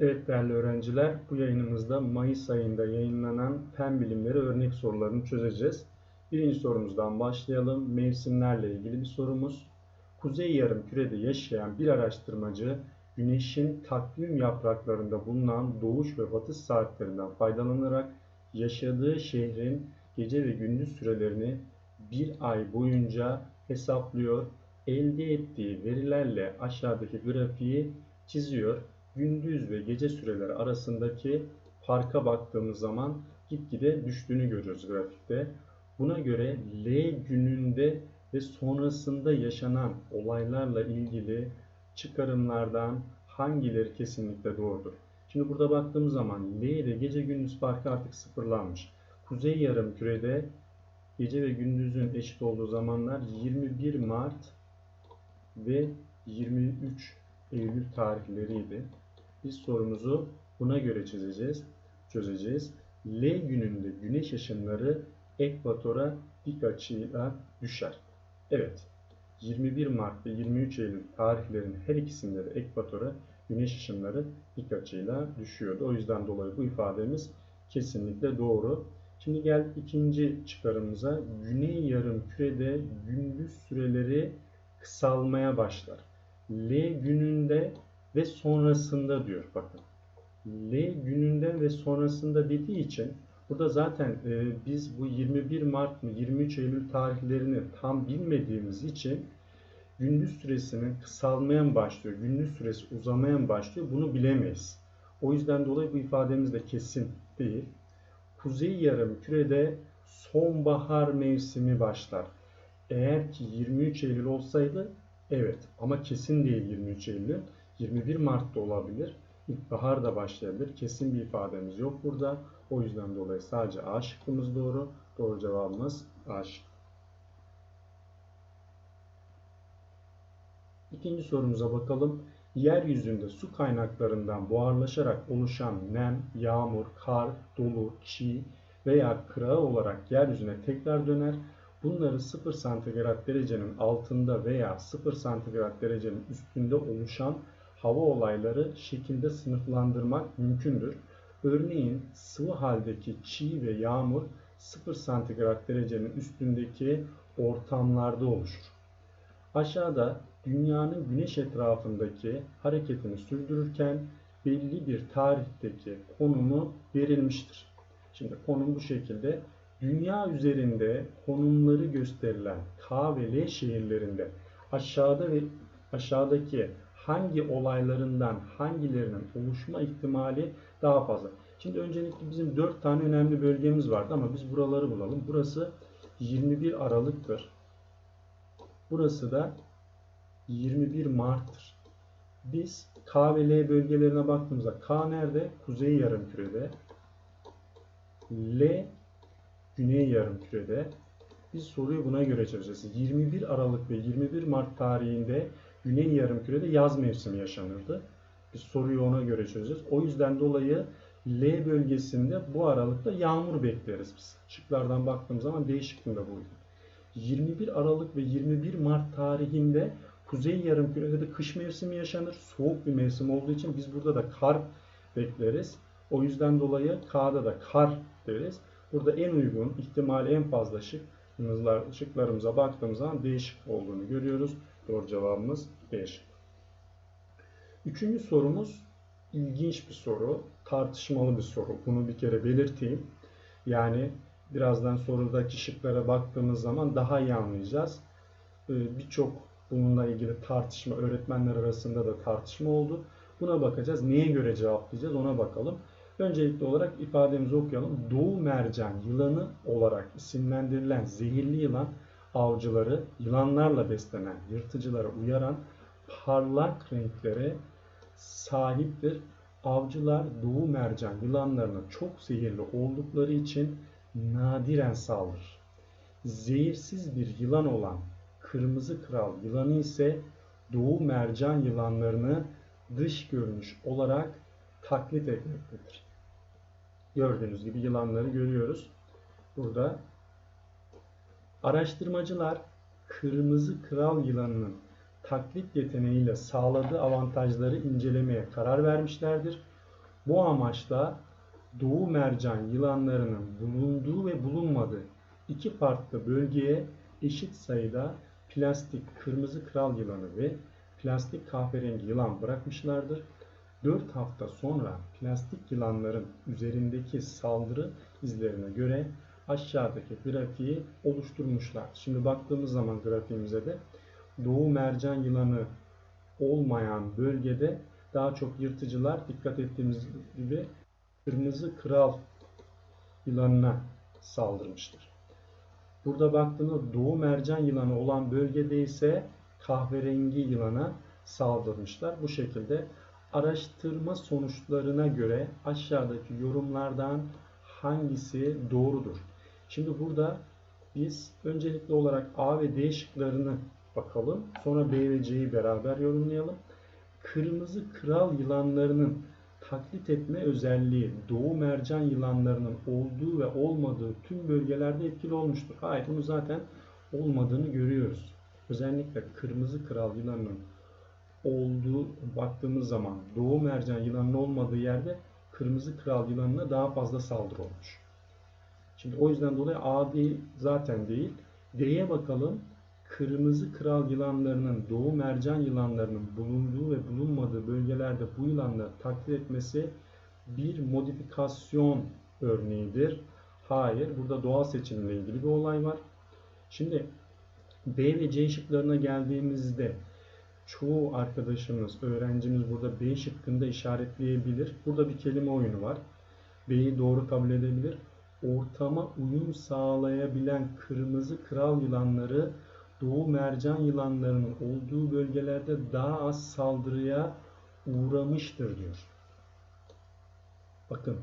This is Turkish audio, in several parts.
Evet değerli öğrenciler, bu yayınımızda Mayıs ayında yayınlanan fen bilimleri örnek sorularını çözeceğiz. Birinci sorumuzdan başlayalım. Mevsimlerle ilgili bir sorumuz. Kuzey yarımkürede yaşayan bir araştırmacı, güneşin takvim yapraklarında bulunan doğuş ve batış saatlerinden faydalanarak yaşadığı şehrin gece ve gündüz sürelerini bir ay boyunca hesaplıyor. Elde ettiği verilerle aşağıdaki grafiği çiziyor gündüz ve gece süreleri arasındaki farka baktığımız zaman gitgide düştüğünü görüyoruz grafikte. Buna göre L gününde ve sonrasında yaşanan olaylarla ilgili çıkarımlardan hangileri kesinlikle doğrudur? Şimdi burada baktığımız zaman L ile gece gündüz farkı artık sıfırlanmış. Kuzey yarım kürede gece ve gündüzün eşit olduğu zamanlar 21 Mart ve 23 Eylül tarihleriydi. Biz sorumuzu buna göre çizeceğiz, çözeceğiz. L gününde güneş ışınları ekvatora dik açıyla düşer. Evet, 21 Mart ve 23 Eylül tarihlerin her ikisinde de ekvatora güneş ışınları dik açıyla düşüyordu. O yüzden dolayı bu ifademiz kesinlikle doğru. Şimdi gel ikinci çıkarımıza. Güney yarım kürede gündüz süreleri kısalmaya başlar. L gününde ve sonrasında diyor bakın. L gününden ve sonrasında dediği için burada zaten e, biz bu 21 Mart mı 23 Eylül tarihlerini tam bilmediğimiz için gündüz süresinin kısalmaya başlıyor, gündüz süresi uzamaya başlıyor bunu bilemeyiz. O yüzden dolayı bu ifademiz de kesin değil. Kuzey yarım kürede sonbahar mevsimi başlar. Eğer ki 23 Eylül olsaydı evet ama kesin değil 23 Eylül. 21 Mart'ta olabilir. İlkbahar da başlayabilir. Kesin bir ifademiz yok burada. O yüzden dolayı sadece A şıkkımız doğru. Doğru cevabımız A şıkkı. İkinci sorumuza bakalım. Yeryüzünde su kaynaklarından buharlaşarak oluşan nem, yağmur, kar, dolu, çiğ veya kırağı olarak yeryüzüne tekrar döner. Bunları 0 santigrat derecenin altında veya 0 santigrat derecenin üstünde oluşan hava olayları şekilde sınıflandırmak mümkündür. Örneğin sıvı haldeki çiğ ve yağmur 0 santigrat derecenin üstündeki ortamlarda oluşur. Aşağıda dünyanın güneş etrafındaki hareketini sürdürürken belli bir tarihteki konumu verilmiştir. Şimdi konum bu şekilde. Dünya üzerinde konumları gösterilen K ve L şehirlerinde aşağıda ve aşağıdaki hangi olaylarından hangilerinin oluşma ihtimali daha fazla. Şimdi öncelikle bizim 4 tane önemli bölgemiz vardı ama biz buraları bulalım. Burası 21 Aralık'tır. Burası da 21 Mart'tır. Biz K ve L bölgelerine baktığımızda K nerede? Kuzey yarımkürede. L güney yarımkürede. Biz soruyu buna göre çözeceğiz. 21 Aralık ve 21 Mart tarihinde Güney Yarımküre'de yaz mevsimi yaşanırdı. Biz soruyu ona göre çözeceğiz. O yüzden dolayı L bölgesinde bu aralıkta yağmur bekleriz biz. Şıklardan baktığım zaman D şıkkında buydu. 21 Aralık ve 21 Mart tarihinde Kuzey Yarımküre'de de kış mevsimi yaşanır. Soğuk bir mevsim olduğu için biz burada da kar bekleriz. O yüzden dolayı K'da da kar deriz. Burada en uygun, ihtimali en fazla şık şıklarımıza baktığımız zaman D şık olduğunu görüyoruz. Doğru cevabımız B Üçüncü sorumuz ilginç bir soru. Tartışmalı bir soru. Bunu bir kere belirteyim. Yani birazdan sorudaki şıklara baktığımız zaman daha iyi anlayacağız. Ee, birçok bununla ilgili tartışma, öğretmenler arasında da tartışma oldu. Buna bakacağız. Neye göre cevaplayacağız ona bakalım. Öncelikli olarak ifademizi okuyalım. Doğu mercan yılanı olarak isimlendirilen zehirli yılan avcıları yılanlarla beslenen yırtıcılara uyaran parlak renklere sahiptir. Avcılar doğu mercan yılanlarına çok zehirli oldukları için nadiren saldırır. Zehirsiz bir yılan olan kırmızı kral yılanı ise doğu mercan yılanlarını dış görünüş olarak taklit etmektedir. Gördüğünüz gibi yılanları görüyoruz. Burada Araştırmacılar kırmızı kral yılanının taklit yeteneğiyle sağladığı avantajları incelemeye karar vermişlerdir. Bu amaçla doğu mercan yılanlarının bulunduğu ve bulunmadığı iki farklı bölgeye eşit sayıda plastik kırmızı kral yılanı ve plastik kahverengi yılan bırakmışlardır. 4 hafta sonra plastik yılanların üzerindeki saldırı izlerine göre aşağıdaki grafiği oluşturmuşlar. Şimdi baktığımız zaman grafiğimize de doğu mercan yılanı olmayan bölgede daha çok yırtıcılar dikkat ettiğimiz gibi kırmızı kral yılanına saldırmıştır. Burada baktığımızda doğu mercan yılanı olan bölgede ise kahverengi yılana saldırmışlar. Bu şekilde araştırma sonuçlarına göre aşağıdaki yorumlardan hangisi doğrudur? Şimdi burada biz öncelikli olarak A ve D şıklarını bakalım. Sonra B ve C'yi beraber yorumlayalım. Kırmızı kral yılanlarının taklit etme özelliği doğu mercan yılanlarının olduğu ve olmadığı tüm bölgelerde etkili olmuştur. Hayır bunu zaten olmadığını görüyoruz. Özellikle kırmızı kral yılanının olduğu baktığımız zaman doğu mercan yılanının olmadığı yerde kırmızı kral yılanına daha fazla saldırı olmuş. Şimdi o yüzden dolayı A değil zaten değil. D'ye bakalım. Kırmızı kral yılanlarının doğu mercan yılanlarının bulunduğu ve bulunmadığı bölgelerde bu yılanları taklit etmesi bir modifikasyon örneğidir. Hayır, burada doğal seçimle ilgili bir olay var. Şimdi B ve C şıklarına geldiğimizde çoğu arkadaşımız, öğrencimiz burada B şıkkında işaretleyebilir. Burada bir kelime oyunu var. B'yi doğru kabul edebilir. Ortama uyum sağlayabilen kırmızı kral yılanları doğu mercan yılanlarının olduğu bölgelerde daha az saldırıya uğramıştır diyor. Bakın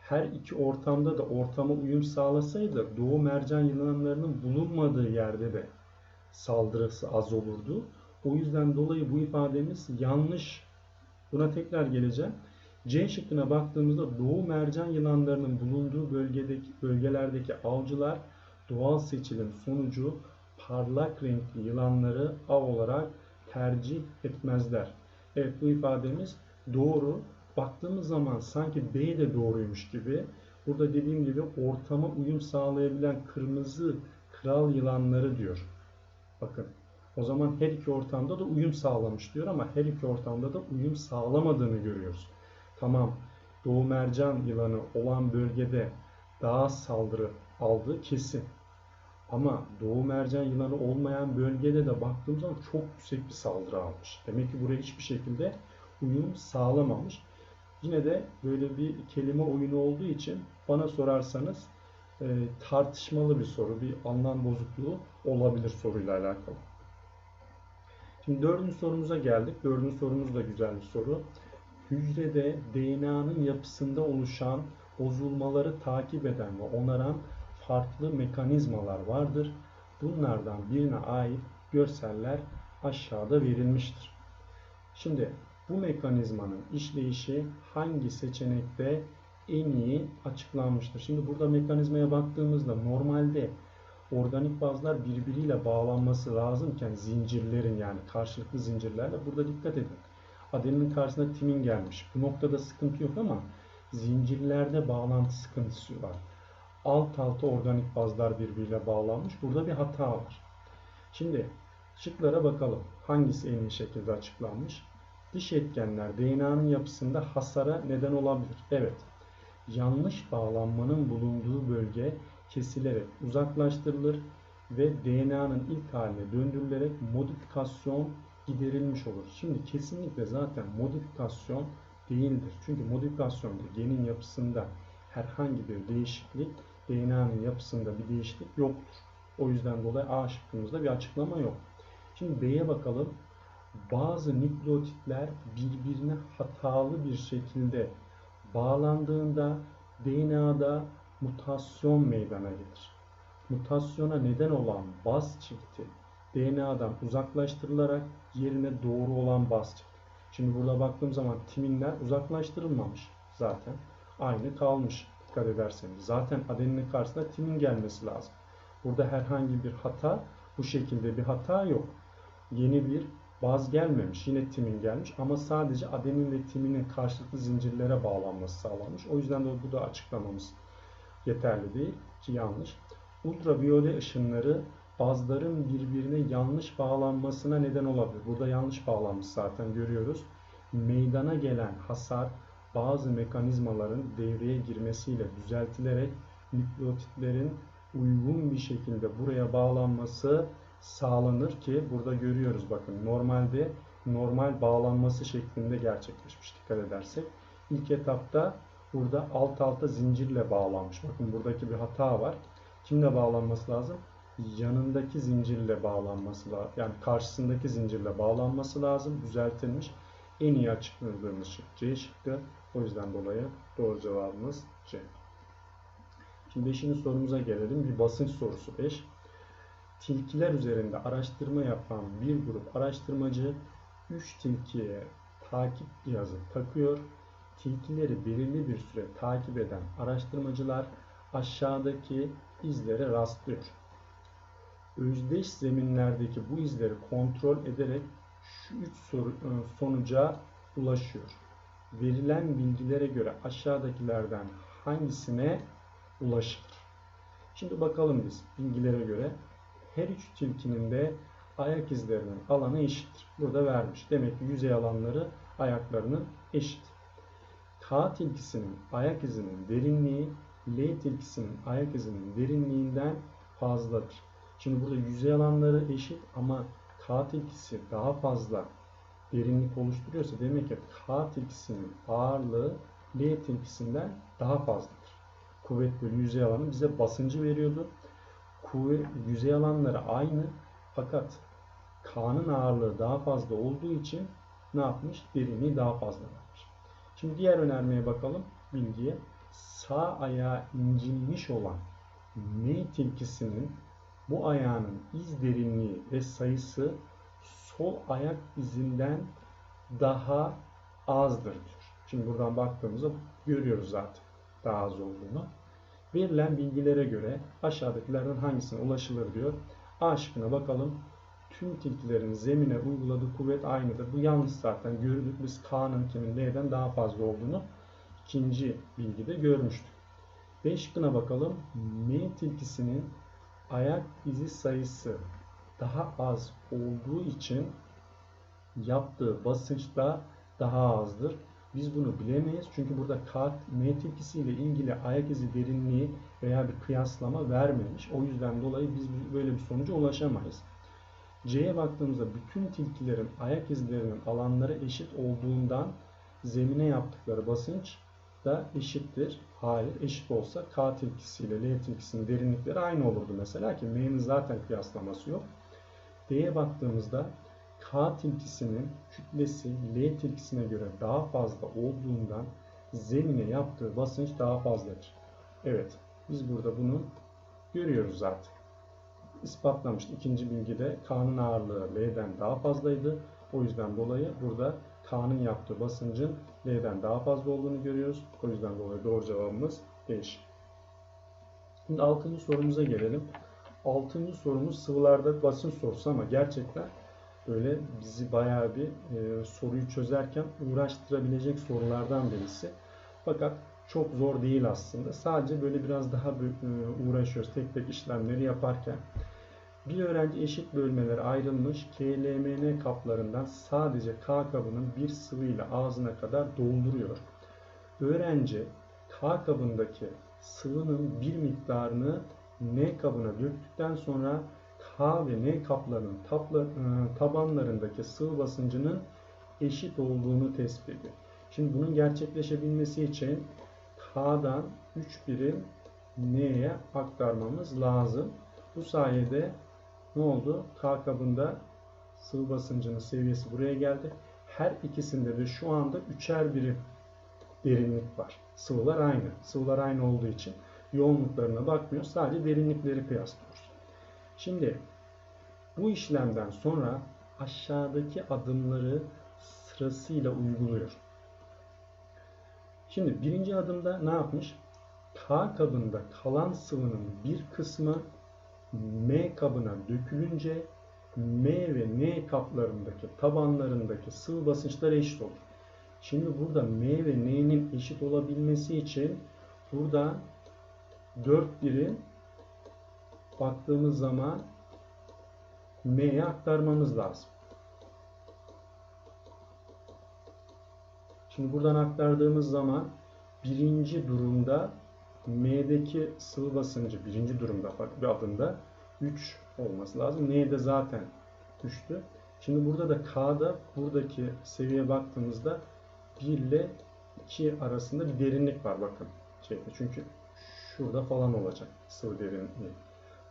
her iki ortamda da ortama uyum sağlasaydı doğu mercan yılanlarının bulunmadığı yerde de saldırısı az olurdu. O yüzden dolayı bu ifademiz yanlış. Buna tekrar geleceğim. C şıkkına baktığımızda doğu mercan yılanlarının bulunduğu bölgedeki bölgelerdeki avcılar doğal seçilim sonucu parlak renkli yılanları av olarak tercih etmezler. Evet bu ifademiz doğru. Baktığımız zaman sanki B de doğruymuş gibi. Burada dediğim gibi ortama uyum sağlayabilen kırmızı kral yılanları diyor. Bakın o zaman her iki ortamda da uyum sağlamış diyor ama her iki ortamda da uyum sağlamadığını görüyoruz. Tamam Doğu mercan yılanı olan bölgede daha saldırı aldı kesin. Ama Doğu mercan yılanı olmayan bölgede de baktığımız zaman çok yüksek bir saldırı almış. Demek ki buraya hiçbir şekilde uyum sağlamamış. Yine de böyle bir kelime oyunu olduğu için bana sorarsanız e, tartışmalı bir soru, bir anlam bozukluğu olabilir soruyla alakalı. Şimdi dördüncü sorumuza geldik. Dördüncü sorumuz da güzel bir soru. Hücrede DNA'nın yapısında oluşan bozulmaları takip eden ve onaran farklı mekanizmalar vardır. Bunlardan birine ait görseller aşağıda verilmiştir. Şimdi bu mekanizmanın işleyişi hangi seçenekte en iyi açıklanmıştır? Şimdi burada mekanizmaya baktığımızda normalde organik bazlar birbiriyle bağlanması lazımken zincirlerin yani karşılıklı zincirlerle burada dikkat edin. Adeninin karşısında timin gelmiş. Bu noktada sıkıntı yok ama zincirlerde bağlantı sıkıntısı var. Alt alta organik bazlar birbiriyle bağlanmış. Burada bir hata var. Şimdi şıklara bakalım. Hangisi en iyi şekilde açıklanmış? Dış etkenler DNA'nın yapısında hasara neden olabilir. Evet. Yanlış bağlanmanın bulunduğu bölge kesilerek uzaklaştırılır ve DNA'nın ilk haline döndürülerek modifikasyon giderilmiş olur. Şimdi kesinlikle zaten modifikasyon değildir. Çünkü modifikasyonda genin yapısında herhangi bir değişiklik, DNA'nın yapısında bir değişiklik yoktur. O yüzden dolayı A şıkkımızda bir açıklama yok. Şimdi B'ye bakalım. Bazı nükleotitler birbirine hatalı bir şekilde bağlandığında DNA'da mutasyon meydana gelir. Mutasyona neden olan baz çifti DNA'dan uzaklaştırılarak yerine doğru olan çifti. Şimdi burada baktığım zaman timinler uzaklaştırılmamış zaten. Aynı kalmış dikkat ederseniz. Zaten adeninin karşısında timin gelmesi lazım. Burada herhangi bir hata, bu şekilde bir hata yok. Yeni bir Baz gelmemiş. Yine timin gelmiş ama sadece adenin ve timinin karşılıklı zincirlere bağlanması sağlanmış. O yüzden de bu da açıklamamız yeterli değil ki yanlış. Ultraviyole ışınları bazların birbirine yanlış bağlanmasına neden olabilir. Burada yanlış bağlanmış zaten görüyoruz. Meydana gelen hasar bazı mekanizmaların devreye girmesiyle düzeltilerek nükleotitlerin uygun bir şekilde buraya bağlanması sağlanır ki burada görüyoruz bakın normalde normal bağlanması şeklinde gerçekleşmiş dikkat edersek. İlk etapta burada alt alta zincirle bağlanmış. Bakın buradaki bir hata var. Kimle bağlanması lazım? Yanındaki zincirle bağlanması lazım. Yani karşısındaki zincirle bağlanması lazım. Düzeltilmiş. En iyi açıkladığımız şık C şıkkı. O yüzden dolayı doğru cevabımız C. Şimdi 5. sorumuza gelelim. Bir basınç sorusu 5. Tilkiler üzerinde araştırma yapan bir grup araştırmacı 3 tilkiye takip cihazı takıyor. Tilkileri belirli bir süre takip eden araştırmacılar aşağıdaki izlere rastlıyor. Özdeş zeminlerdeki bu izleri kontrol ederek şu üç soru, e, sonuca ulaşıyor. Verilen bilgilere göre aşağıdakilerden hangisine ulaşılır? Şimdi bakalım biz bilgilere göre her üç tilkinin de ayak izlerinin alanı eşittir. Burada vermiş. Demek ki yüzey alanları ayaklarının eşit. K tilkisinin ayak izinin derinliği L tilkisinin ayak izinin derinliğinden fazladır. Şimdi burada yüzey alanları eşit ama K tilkisi daha fazla derinlik oluşturuyorsa demek ki K tilkisinin ağırlığı L tilkisinden daha fazladır. Kuvvet bölü yüzey alanı bize basıncı veriyordu. Kuvvet, yüzey alanları aynı fakat K'nın ağırlığı daha fazla olduğu için ne yapmış? Derinliği daha fazla vermiş. Şimdi diğer önermeye bakalım bilgiye. Sağ ayağı incinmiş olan M tilkisinin bu ayağının iz derinliği ve sayısı sol ayak izinden daha azdır diyor. Şimdi buradan baktığımızda görüyoruz zaten daha az olduğunu. Verilen bilgilere göre aşağıdakilerden hangisine ulaşılır diyor. A şıkkına bakalım. Tüm tilkilerin zemine uyguladığı kuvvet aynıdır. Bu yanlış zaten. Gördük biz K'nın kimin L'den daha fazla olduğunu ikinci bilgide görmüştük. B şıkkına bakalım. M tilkisinin ayak izi sayısı daha az olduğu için yaptığı basınç da daha azdır. Biz bunu bilemeyiz. Çünkü burada K, M tilkisi ile ilgili ayak izi derinliği veya bir kıyaslama vermemiş. O yüzden dolayı biz böyle bir sonuca ulaşamayız. C'ye baktığımızda bütün tilkilerin ayak izlerinin alanları eşit olduğundan zemine yaptıkları basınç da eşittir. Hayır eşit olsa K tilkisi ile L tilkisinin derinlikleri aynı olurdu mesela ki M'nin zaten kıyaslaması yok. D'ye baktığımızda K tilkisinin kütlesi L tilkisine göre daha fazla olduğundan zemine yaptığı basınç daha fazladır. Evet biz burada bunu görüyoruz zaten. İspatlamıştı. İkinci bilgide K'nın ağırlığı L'den daha fazlaydı. O yüzden dolayı burada K'nın yaptığı basıncın L'den daha fazla olduğunu görüyoruz. O yüzden dolayı doğru cevabımız değişik. Şimdi 6. sorumuza gelelim. 6. sorumuz sıvılarda basınç sorusu ama gerçekten böyle bizi bayağı bir e, soruyu çözerken uğraştırabilecek sorulardan birisi. Fakat çok zor değil aslında. Sadece böyle biraz daha e, uğraşıyoruz tek tek işlemleri yaparken. Bir öğrenci eşit bölmelere ayrılmış KLMN kaplarından sadece K kabının bir sıvıyla ağzına kadar dolduruyor. Öğrenci K kabındaki sıvının bir miktarını N kabına döktükten sonra K ve N kaplarının e, tabanlarındaki sıvı basıncının eşit olduğunu tespit ediyor. Şimdi bunun gerçekleşebilmesi için K'dan 3 birim N'ye aktarmamız lazım. Bu sayede ne oldu? K kabında sıvı basıncının seviyesi buraya geldi. Her ikisinde de şu anda üçer birim derinlik var. Sıvılar aynı. Sıvılar aynı olduğu için yoğunluklarına bakmıyor. Sadece derinlikleri kıyaslıyoruz. Şimdi bu işlemden sonra aşağıdaki adımları sırasıyla uyguluyor. Şimdi birinci adımda ne yapmış? K kabında kalan sıvının bir kısmı M kabına dökülünce M ve N kaplarındaki tabanlarındaki sıvı basınçları eşit olur. Şimdi burada M ve N'nin eşit olabilmesi için burada 4 birim baktığımız zaman M'ye aktarmamız lazım. Şimdi buradan aktardığımız zaman birinci durumda M'deki sıvı basıncı birinci durumda farklı bir adımda 3 olması lazım. N'de zaten 3'tü. Şimdi burada da K'da buradaki seviyeye baktığımızda 1 ile 2 arasında bir derinlik var bakın. Şeyde. Çünkü şurada falan olacak sıvı derinliği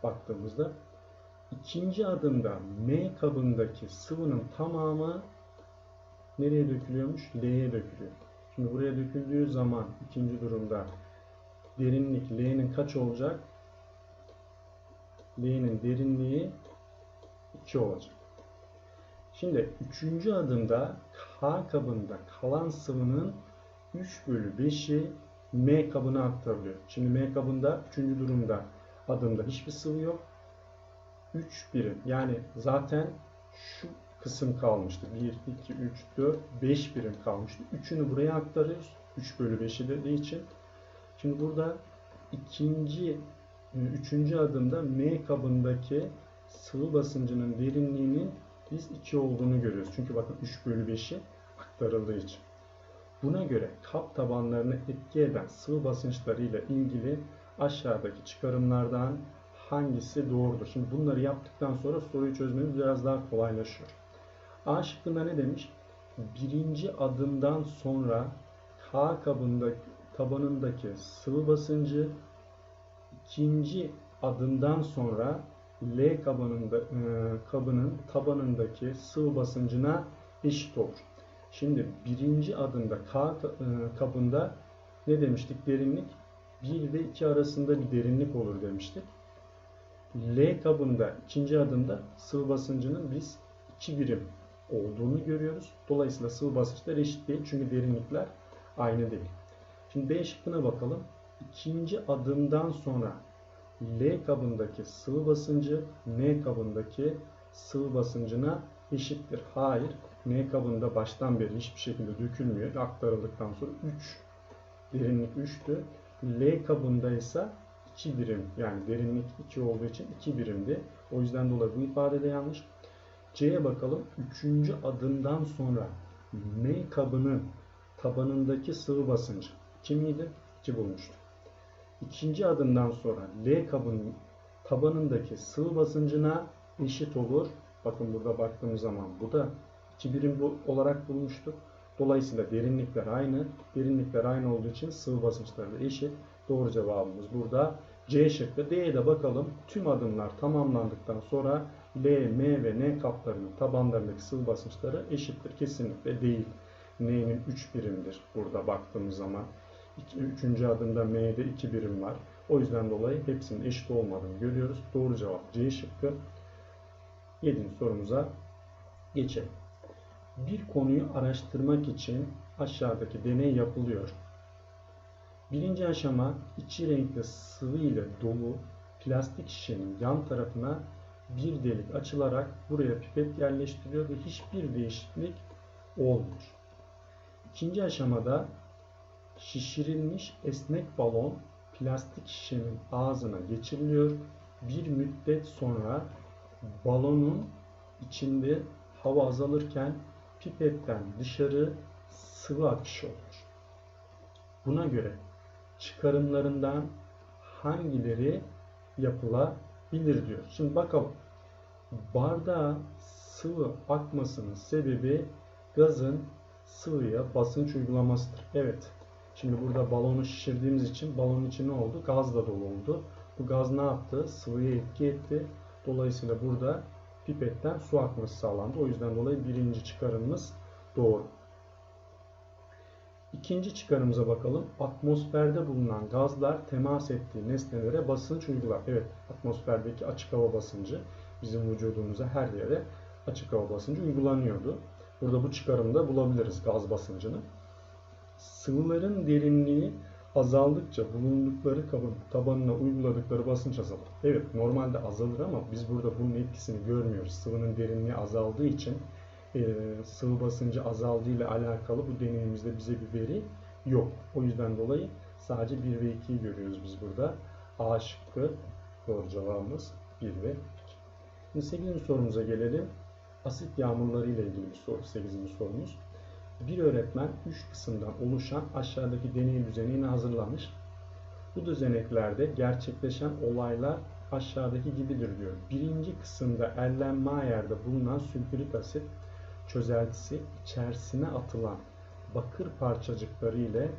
baktığımızda. ikinci adımda M kabındaki sıvının tamamı nereye dökülüyormuş? L'ye dökülüyor. Şimdi buraya döküldüğü zaman ikinci durumda derinlik L'nin kaç olacak? L'nin derinliği 2 olacak. Şimdi üçüncü adımda K kabında kalan sıvının 3 bölü 5'i M kabına aktarılıyor. Şimdi M kabında üçüncü durumda adımda hiçbir sıvı yok. 3 birim yani zaten şu kısım kalmıştı. 1, 2, 3, 4, 5 birim kalmıştı. Üçünü buraya aktarıyoruz. 3 bölü 5'i dediği için. Şimdi burada ikinci, üçüncü adımda M kabındaki sıvı basıncının derinliğinin biz 2 olduğunu görüyoruz. Çünkü bakın 3 bölü 5'i aktarıldığı için. Buna göre kap tabanlarını etki eden sıvı basınçları ile ilgili aşağıdaki çıkarımlardan hangisi doğrudur? Şimdi bunları yaptıktan sonra soruyu çözmemiz biraz daha kolaylaşıyor. A şıkkında ne demiş? Birinci adımdan sonra K kabındaki tabanındaki sıvı basıncı ikinci adımdan sonra L kabının, e, kabının tabanındaki sıvı basıncına eşit olur. Şimdi birinci adımda K e, kabında ne demiştik? Derinlik 1 ve 2 arasında bir derinlik olur demiştik. L kabında ikinci adımda sıvı basıncının biz 2 birim olduğunu görüyoruz. Dolayısıyla sıvı basınçlar eşit değil. Çünkü derinlikler aynı değil. Şimdi B şıkkına bakalım. İkinci adımdan sonra L kabındaki sıvı basıncı N kabındaki sıvı basıncına eşittir. Hayır. N kabında baştan beri hiçbir şekilde dökülmüyor. Aktarıldıktan sonra 3 derinlik 3'tü. L kabında ise 2 birim yani derinlik 2 olduğu için 2 birimdi. O yüzden dolayı bu ifade de yanlış. C'ye bakalım. Üçüncü adımdan sonra M kabının tabanındaki sıvı basıncı kim miydi? 2 bulmuştu. İkinci adımdan sonra L kabının tabanındaki sıvı basıncına eşit olur. Bakın burada baktığımız zaman bu da 2 birim olarak bulmuştuk. Dolayısıyla derinlikler aynı. Derinlikler aynı olduğu için sıvı basınçları da eşit. Doğru cevabımız burada C şıkkı. D'ye de bakalım. Tüm adımlar tamamlandıktan sonra L, M ve N kaplarının tabanlarındaki sıvı basınçları eşittir. Kesinlikle değil. N'nin 3 birimdir burada baktığımız zaman. Üçüncü adımda M'de 2 birim var. O yüzden dolayı hepsinin eşit olmadığını görüyoruz. Doğru cevap C şıkkı. 7. sorumuza geçelim. Bir konuyu araştırmak için aşağıdaki deney yapılıyor. Birinci aşama içi renkli sıvı ile dolu plastik şişenin yan tarafına bir delik açılarak buraya pipet yerleştiriliyor ve hiçbir değişiklik olmuyor. İkinci aşamada şişirilmiş esnek balon plastik şişenin ağzına geçiriliyor. Bir müddet sonra balonun içinde hava azalırken pipetten dışarı sıvı akışı olur. Buna göre çıkarımlarından hangileri yapılabilir diyor. Şimdi bakalım. Bardağa sıvı akmasının sebebi gazın sıvıya basınç uygulamasıdır. Evet. Şimdi burada balonu şişirdiğimiz için balonun içi ne oldu? Gazla dolu oldu. Bu gaz ne yaptı? Sıvıya etki etti. Dolayısıyla burada pipetten su akması sağlandı. O yüzden dolayı birinci çıkarımımız doğru. İkinci çıkarımıza bakalım. Atmosferde bulunan gazlar temas ettiği nesnelere basınç uygular. Evet, atmosferdeki açık hava basıncı bizim vücudumuza her yere açık hava basıncı uygulanıyordu. Burada bu çıkarımda bulabiliriz gaz basıncını. Sıvıların derinliği azaldıkça bulundukları kabın tabanına uyguladıkları basınç azalır. Evet normalde azalır ama biz burada bunun etkisini görmüyoruz. Sıvının derinliği azaldığı için e, sıvı basıncı azaldığıyla alakalı bu deneyimizde bize bir veri yok. O yüzden dolayı sadece 1 ve 2'yi görüyoruz biz burada. A şıkkı doğru cevabımız 1 ve 2. Şimdi 8. sorumuza gelelim. Asit yağmurları ile ilgili bir soru 8. sorumuz. Bir öğretmen 3 kısımdan oluşan aşağıdaki deney düzenini hazırlamış. Bu düzeneklerde gerçekleşen olaylar aşağıdaki gibidir diyor. Birinci kısımda Erlenmeyer'de bulunan sülfürik asit çözeltisi içerisine atılan bakır parçacıkları ile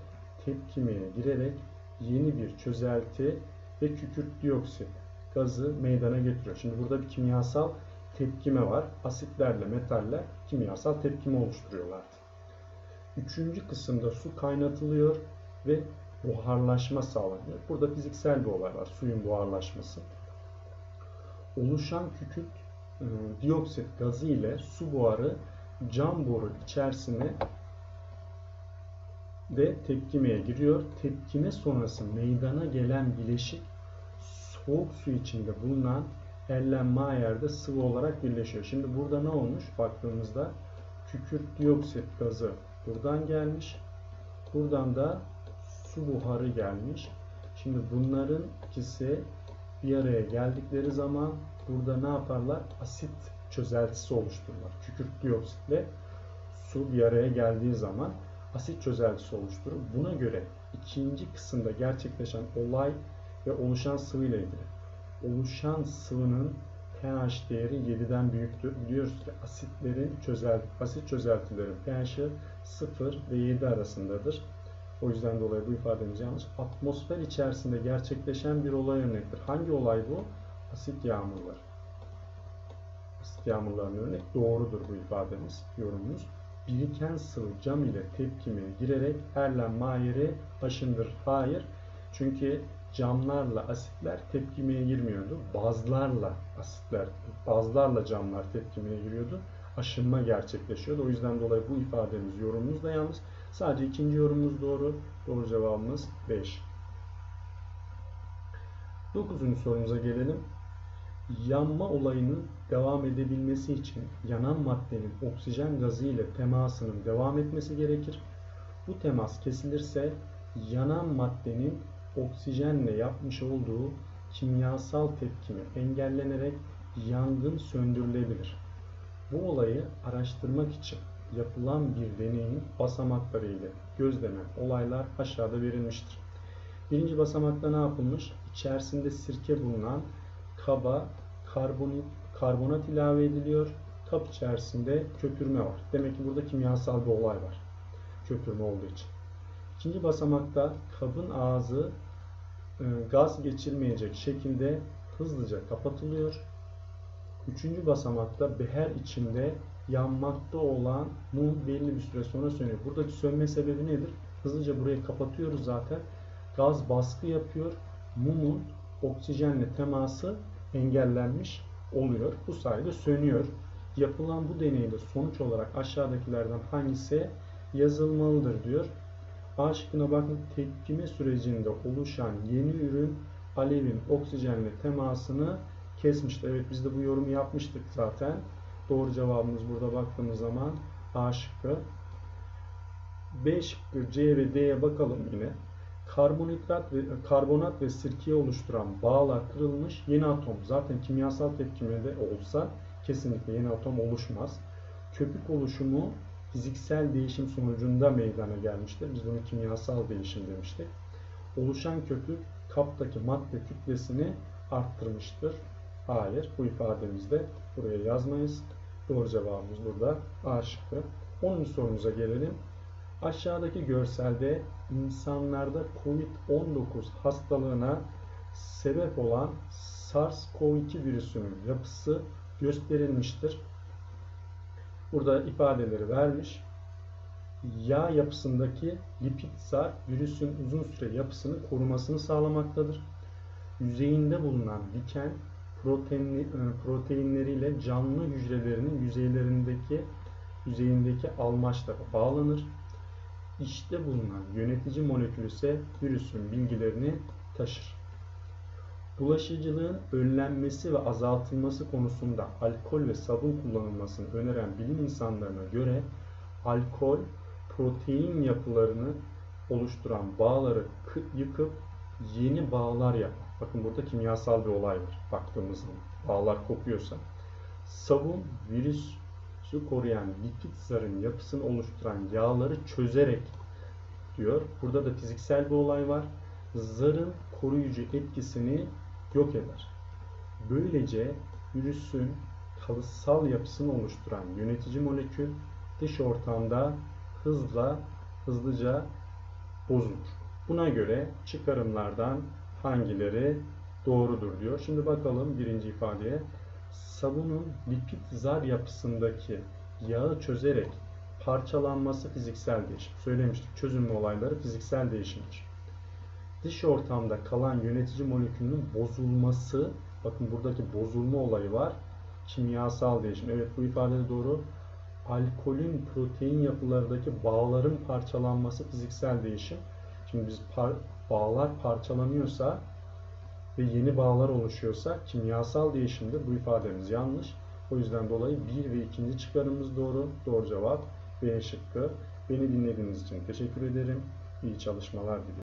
tepkimeye girerek yeni bir çözelti ve kükürt dioksit gazı meydana getiriyor. Şimdi burada bir kimyasal tepkime var. Asitlerle metaller kimyasal tepkime oluşturuyorlardı. Üçüncü kısımda su kaynatılıyor ve buharlaşma sağlanıyor. Burada fiziksel bir olay var. Suyun buharlaşması. Oluşan kükürt e, dioksit gazı ile su buharı cam boru içerisine de tepkimeye giriyor. Tepkime sonrası meydana gelen bileşik soğuk su içinde bulunan Erlenmeyer'de sıvı olarak birleşiyor. Şimdi burada ne olmuş? Baktığımızda kükürt dioksit gazı buradan gelmiş. Buradan da su buharı gelmiş. Şimdi bunların ikisi bir araya geldikleri zaman burada ne yaparlar? Asit çözeltisi oluştururlar. Kükürt dioksitle su bir araya geldiği zaman asit çözeltisi oluşturur. Buna göre ikinci kısımda gerçekleşen olay ve oluşan sıvı ile ilgili. Oluşan sıvının pH değeri 7'den büyüktür. Biliyoruz ki asitlerin çözel, asit çözeltilerin pH'i 0 ve 7 arasındadır. O yüzden dolayı bu ifademiz yanlış. Atmosfer içerisinde gerçekleşen bir olay örnektir. Hangi olay bu? Asit yağmurları. Asit yağmurlarının örnek doğrudur bu ifademiz, yorumumuz. Biriken sıvı cam ile tepkimeye girerek Erlenmeyer'i aşındır. Hayır. Çünkü camlarla asitler tepkimeye girmiyordu. Bazlarla asitler, bazlarla camlar tepkimeye giriyordu. Aşınma gerçekleşiyordu. O yüzden dolayı bu ifademiz, yorumumuz da yanlış. Sadece ikinci yorumumuz doğru. Doğru cevabımız 5. Dokuzuncu sorumuza gelelim. Yanma olayının devam edebilmesi için yanan maddenin oksijen gazı ile temasının devam etmesi gerekir. Bu temas kesilirse yanan maddenin oksijenle yapmış olduğu kimyasal tepkimi engellenerek yangın söndürülebilir. Bu olayı araştırmak için yapılan bir deneyin basamakları ile gözlenen olaylar aşağıda verilmiştir. Birinci basamakta ne yapılmış? İçerisinde sirke bulunan kaba karbonat, karbonat ilave ediliyor. Kap içerisinde köpürme var. Demek ki burada kimyasal bir olay var. Köpürme olduğu için. İkinci basamakta kabın ağzı e, gaz geçirmeyecek şekilde hızlıca kapatılıyor. Üçüncü basamakta beher içinde yanmakta olan mum belli bir süre sonra sönüyor. Buradaki sönme sebebi nedir? Hızlıca burayı kapatıyoruz zaten. Gaz baskı yapıyor. Mumun oksijenle teması engellenmiş oluyor. Bu sayede sönüyor. Yapılan bu deneyde sonuç olarak aşağıdakilerden hangisi yazılmalıdır diyor. A şıkkına bakın tepkime sürecinde oluşan yeni ürün alevin oksijenle temasını kesmiştir. Evet biz de bu yorumu yapmıştık zaten. Doğru cevabımız burada baktığımız zaman A şıkkı. B şıkkı C ve D'ye bakalım yine. Karbonhidrat ve karbonat ve sirkeyi oluşturan bağlar kırılmış. Yeni atom zaten kimyasal tepkimede olsa kesinlikle yeni atom oluşmaz. Köpük oluşumu fiziksel değişim sonucunda meydana gelmiştir. Biz bunu kimyasal değişim demiştik. Oluşan köpük kaptaki madde kütlesini arttırmıştır. Hayır, bu ifademizde buraya yazmayız. Doğru cevabımız burada A şıkkı. 10. sorumuza gelelim. Aşağıdaki görselde insanlarda COVID-19 hastalığına sebep olan SARS-CoV-2 virüsünün yapısı gösterilmiştir. Burada ifadeleri vermiş. Yağ yapısındaki lipid zar virüsün uzun süre yapısını korumasını sağlamaktadır. Yüzeyinde bulunan diken proteinli, proteinleriyle canlı hücrelerinin yüzeylerindeki yüzeyindeki almaçlara bağlanır. İçte bulunan yönetici molekül ise virüsün bilgilerini taşır. Bulaşıcılığın önlenmesi ve azaltılması konusunda alkol ve sabun kullanılmasını öneren bilim insanlarına göre alkol protein yapılarını oluşturan bağları kı- yıkıp yeni bağlar yapar. Bakın burada kimyasal bir olay var baktığımız zaman. Bağlar kopuyorsa. Sabun virüsü koruyan lipid zarın yapısını oluşturan yağları çözerek diyor. Burada da fiziksel bir olay var. Zarın koruyucu etkisini yok eder. Böylece virüsün kalıtsal yapısını oluşturan yönetici molekül dış ortamda hızla hızlıca bozulur. Buna göre çıkarımlardan hangileri doğrudur diyor. Şimdi bakalım birinci ifadeye. Sabunun lipid zar yapısındaki yağı çözerek parçalanması fiziksel değişim. Söylemiştik çözünme olayları fiziksel değişimdir. Dış ortamda kalan yönetici molekülünün bozulması, bakın buradaki bozulma olayı var. Kimyasal değişim. Evet bu ifade de doğru. Alkolün protein yapılarındaki bağların parçalanması fiziksel değişim. Şimdi biz par- bağlar parçalanıyorsa ve yeni bağlar oluşuyorsa kimyasal değişimdir. Bu ifademiz yanlış. O yüzden dolayı bir ve ikinci çıkarımız doğru. Doğru cevap B şıkkı. Beni dinlediğiniz için teşekkür ederim. İyi çalışmalar diliyorum.